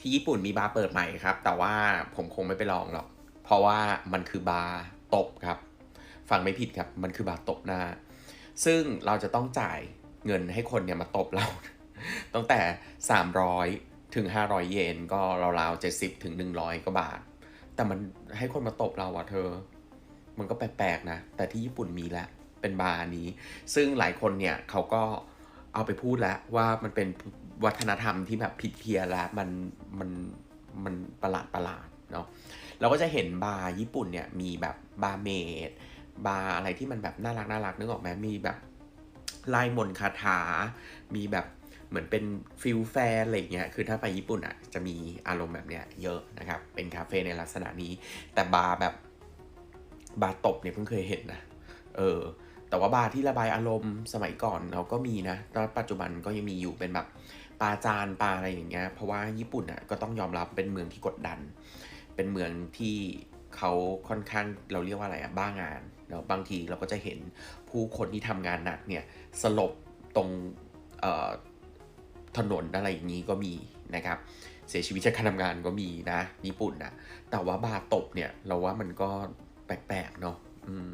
ที่ญี่ปุ่นมีบาร์เปิดใหม่ครับ แต่ว่าผมคงไม่ไปลองหรอก เพราะว่ามันคือบาร์ตบครับ ฟังไม่ผิดครับ มันคือบาร์ตบหน้า ซึ่งเราจะต้องจ่ายเงินให้คนเนี่ยมาตบเรา ตั้งแต่ 300 ถึง 500 เยนก็ราวๆ70 ถึง 100กว่าบาท แต่มันให้คนมาตบเราอะเธอ มันก็แปลกๆนะ แต่ที่ญี่ปุ่นมีแล้ว เป็นบาร์นี้ ซึ่งหลายคนเนี่ยเขาก็ เอาไปพูดแล้วว่ามันเป็นวัฒนธรรมที่แบบผิดเพี้ยนแล้วมันมันมันประหลาดประหลาดเนาะเราก็จะเห็นบาร์ญี่ปุ่นเนี่ยมีแบบบาร์เมดบาร์อะไรที่มันแบบน่ารักน่ารักนึกออกไหมมีแบบลายมนคาถา มีแบบเหมือนเป็นฟิลแฟนอะไรเงี้ย คือถ้าไปญี่ปุ่นอะจะมีอารมณ์แบบเนี้ยเยอะนะครับ เป็นคาเฟ่ในลักษณะนี้ แต่บาร์แบบบาร์ตบเนี่ยเพิ่งเคยเห็นนะ เออ แต่ว่าบาร์ที่ระบายอารมณ์สมัยก่อนเราก็มีนะแล้วปัจจุบันก็ยังมีอยู่เป็นแบบปาจานปาอะไรอย่างเงี้ย เพราะว่าญี่ปุ่นอะก็ต้องยอมรับเป็นเมืองที่กดดัน เป็นเมืองที่เขาค่อนข้างเราเรียกว่าอะไรอะบ้างานแล้วบางทีเราก็จะเห็นผู้คนที่ทำงานหนักเนี่ยสลบตรงถนนอะไรอย่างนี้ก็มีนะครับ เสียชีวิตจากการทำงานก็มีนะ ญี่ปุ่นนะแต่ว่าบาตบเนี่ย เราว่ามันก็แปลกๆเนาะอืม